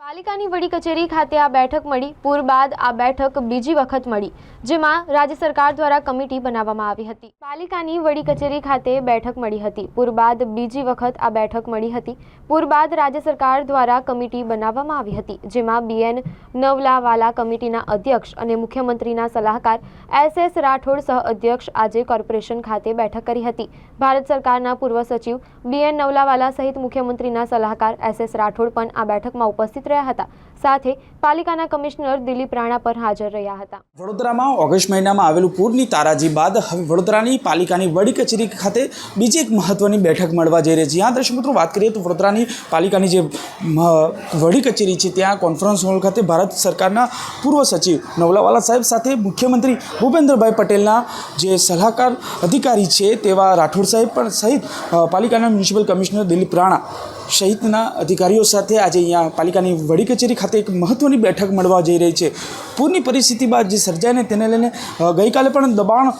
પાલિકાની વડી કચેરી ખાતે આ બેઠક મળી. પૂર બાદ આ બેઠક બીજી વખત મળી, જેમાં રાજ્ય સરકાર દ્વારા કમિટી બનાવવામાં આવી હતી. પાલિકાની વડી કચેરી ખાતે બેઠક મળી હતી. પૂર બાદ બીજી વખત આ બેઠક મળી હતી. પૂર બાદ રાજ્ય સરકાર દ્વારા કમિટી બનાવવામાં આવી હતી, જેમાં બીએન નવલાવાલા કમિટીના અધ્યક્ષ અને મુખ્યમંત્રીના સલાહકાર એસ એસ રાઠોડ સહ અધ્યક્ષ આજે કોર્પોરેશન ખાતે બેઠક કરી હતી. ભારત સરકારના પૂર્વ સચિવ બીએન નવલાવાલા સહિત મુખ્યમંત્રીના સલાહકાર એસ એસ રાઠોડ પણ આ બેઠકમાં ઉપસ્થિત રહ્યા હતા. સાથે પાલિકાના કમિશનર દિલીપ રાણા પર હાજર રહ્યા હતા. વડોદરામાં ઓગસ્ટ મહિનામાં આવેલું પૂરની તારાજી બાદ હવે વડોદરાની પાલિકાની વડી કચેરી ખાતે બીજી એક મહત્વની બેઠક મળવા જઈ રહી છે. આ દર્શક મિત્રો વાત કરીએ તો વડોદરાની પાલિકાની જે વડી કચેરી છે, ત્યાં કોન્ફરન્સ હોલ ખાતે ભારત સરકારના પૂર્વ સચિવ નવલાવાલા સાહેબ સાથે મુખ્યમંત્રી ભૂપેન્દ્રભાઈ પટેલના જે સલાહકાર અધિકારી છે, તેવા રાઠોડ સાહેબ પણ સહિત પાલિકાના મ્યુનિસિપલ કમિશનર દિલીપ રાણા સહિતના અધિકારીઓ સાથે આજે અહીંયા પાલિકાની વડી કચેરી ખાતે એક મહત્ત્વની બેઠક મળવા જઈ રહી છે. પૂરની પરિસ્થિતિ બાદ જે સર્જાઈને તેને લઈને ગઈકાલે પણ દબાણ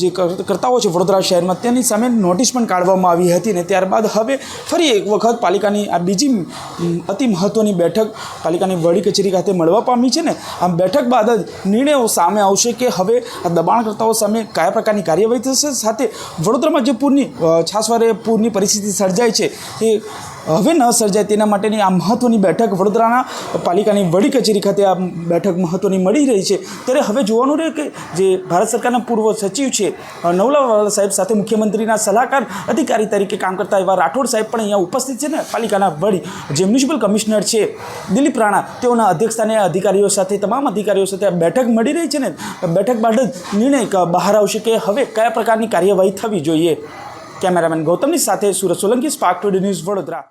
જે કરતા કરતાઓ છે વડોદરા શહેરમાં, તેની સામે નોટિસ પણ કાઢવામાં આવી હતી ને ત્યારબાદ હવે ફરી એક વખત પાલિકાની આ બીજી અતિ મહત્ત્વની બેઠક પાલિકાની વડી કચેરી ખાતે મળવા પામી છે ને આ બેઠક બાદ જ નિર્ણયો સામે આવશે કે હવે આ દબાણકર્તાઓ સામે કયા પ્રકારની કાર્યવાહી થશે સાથે વડોદરામાં જે પૂરની છાસવારે પૂરની પરિસ્થિતિ સર્જાય છે, એ હવે ન સર્જાય તેના માટેની આ મહત્ત્વની બેઠક વડોદરાના પાલિકાની વડી કચેરી ખાતે આ બેઠક મહત્ત્વની મળી રહી છે. ત્યારે હવે જોવાનું રહે કે જે ભારત સરકારના પૂર્વ સચિવ છે અ, સાહેબ સાથે મુખ્યમંત્રીના સલાહકાર અધિકારી તરીકે કામ કરતા એવા રાઠોડ સાહેબ પણ અહીંયા ઉપસ્થિત છે ને પાલિકાના વડી. જે મ્યુનિસિપલ કમિશનર છે દિલીપ રાણા તેઓના અધ્યક્ષસ્થાને અધિકારીઓ સાથે તમામ અધિકારીઓ સાથે આ બેઠક મળી રહી છે ને. બેઠક બાદ જ નિર્ણય બહાર આવશે કે હવે કયા પ્રકારની કાર્યવાહી થવી જોઈએ. કેમેરામેન ગૌતમની સાથે Surat Solanki spark today news Vadodara.